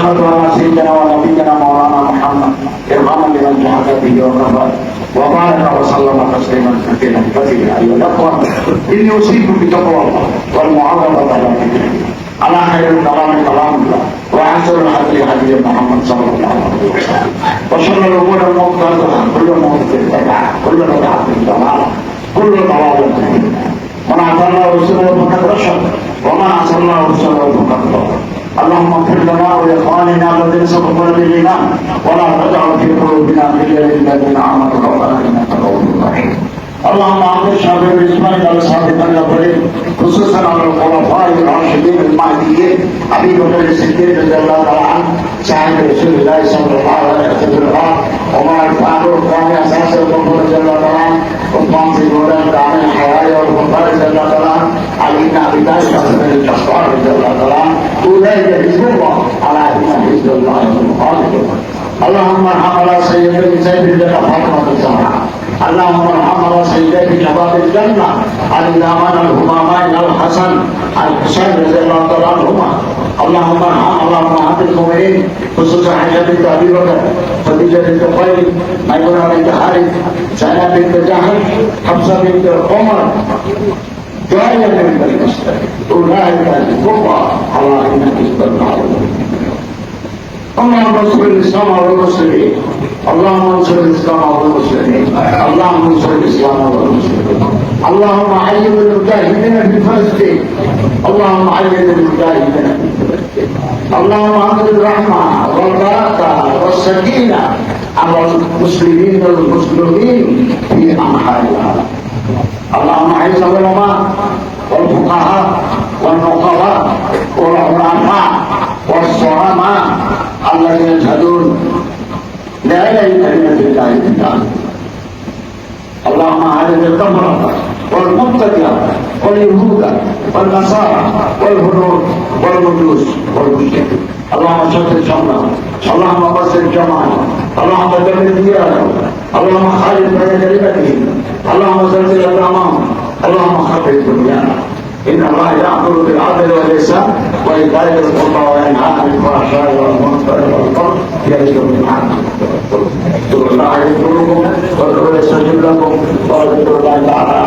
واشهد ان سيدنا ونبينا مولانا محمد ارحاما لمن جحد به وكفر وبارك وسلم تسليما كثيرا كثيرا ايها الاخوه اني اوصيكم بتقوى الله والمعاذره على ذكره على خير الكلام كلام الله واحسن الحديث حديث محمد صلى الله عليه وسلم وشر الامور المحدثه اللهم اغفر لنا ولإخواننا الذين سبقونا بالإيمان. ولا تجعل في قلوبنا غلا للذين آمنوا. ربنا إنك رؤوف رحيم. اللهم اعطي شعب الاسلام على صادق الاولين خصوصا على الخلفاء الراشدين المهديين ابي بكر الصديق رضي الله تعالى عنه صاحب رسول الله صلى الله عليه وسلم وعمر الفاروق وعلي أساس الكفر رضي الله تعالى عنه عثمان بن جولان دعم الحياة والبخاري رضي الله تعالى عنه علي بن ابي طالب حسن الجبار رضي الله عنه اولئك الله على ان حزب الله المخالف اللهم ارحم على سيدنا سيد فاطمه الزهراء اللهم ارحم على سيدي شباب الجنه علي الامان الهمامان الحسن الحسين رضي الله تعالى عنهما اللهم ارحم اللهم احب المؤمنين خصوصا حجه بنت ابي بكر خديجه بنت خويلد ميمونه بنت حارث زينب بنت جحش حفصه بنت عمر جاية من المسلم أولئك الكفار على إن حزب الله اللهم انصر الإسلام والمسلمين. اللهم انصر الإسلام والمسلمين. اللهم انصر الإسلام والمسلمين. اللهم علم المجاهدين في فلسطين. اللهم علم المجاهدين في فلسطين. اللهم أنزل الرحمه والبركة والسكينه على المسلمين والمسلمين في انحاء العالم اللهم اعز العلماء والفقهاء والنقباء والعلماء والصرماء الذين يشهدون لا اله الا كلمه الله تعالى اللهم اعز الكفره والمبتدع واليهود والنصارى والهنود والمجوس والمشركين اللهم شتت شملهم اللهم قصر جماعهم اللهم دمر ديارهم اللهم خالف بين كلمتهم اللهم زلزل اقدامهم اللهم خفف دنيانا ان الله يامر بالعدل والاحسان وايتاء ذي القربى وينهى عن الفحشاء والمنكر والبغي يعظكم لعلكم اذكروا الله يذكركم وادعوه يستجب لكم وذكر الله تعالى